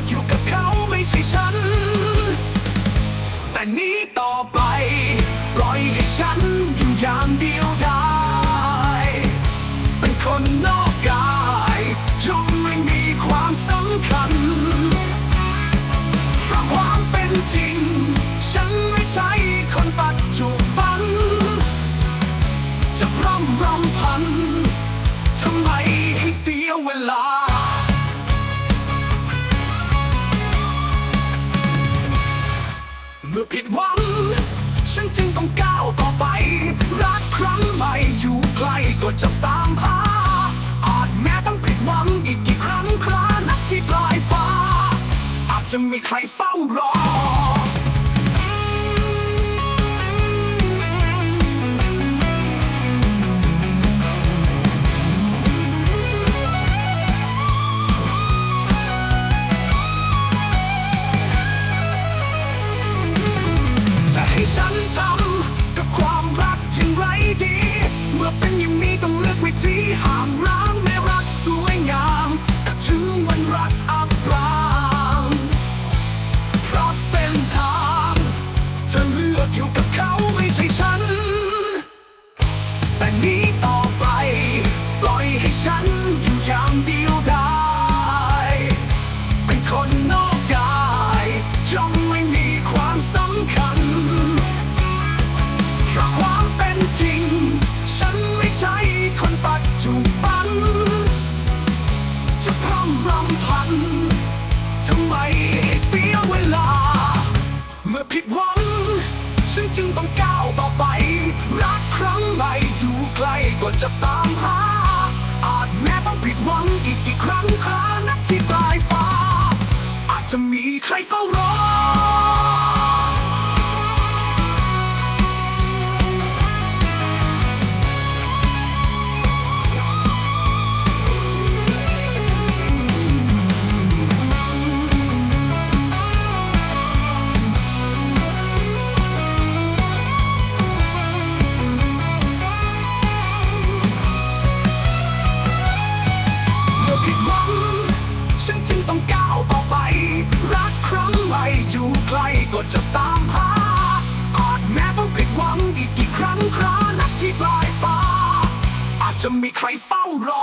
กอยู่กับเขาไม่ใช่ฉัน แต่นี้ต่อไป ปล่อยให้ฉันอยู่อย่างเดียวได้ เป็นคนนอกกายย่อมไม่มีความสำคัญเพราะความเป็นจริง ฉันไม่ใช่คนปัจจุบัน จะพร่ำรำพันทำไมให้เสียเวลา มื่อผิดหวัง ฉันจึงต้องก้าวต่อไป รักครั้งใหม่อยู่ใกล้ก็จะตามหา อาจแม้ต้องผิดหวังอีกกี่ครั้งครานักที่ปลายฟ้า อาจจะมีใครเฝ้ารอ เมื่อเป็นอย่างนี้ต้องเลือกวิธีห่างร้า มื่อผิดหวัง ฉันจึงต้องก้าวต่อไป รักครั้งใหม่อยู่ใกล้ก็จะตามหา อาจแม้ต้องผิดหวังอีกกี่ครั้งครานักที่ปลายฟ้า อาจจะมีใครเฝ้ารอ จะตามหา อาจแม้ต้องผิดหวังอีกกี่ครั้งครานักที่ปลายฟ้า อาจจะมีใครเฝ้ารอ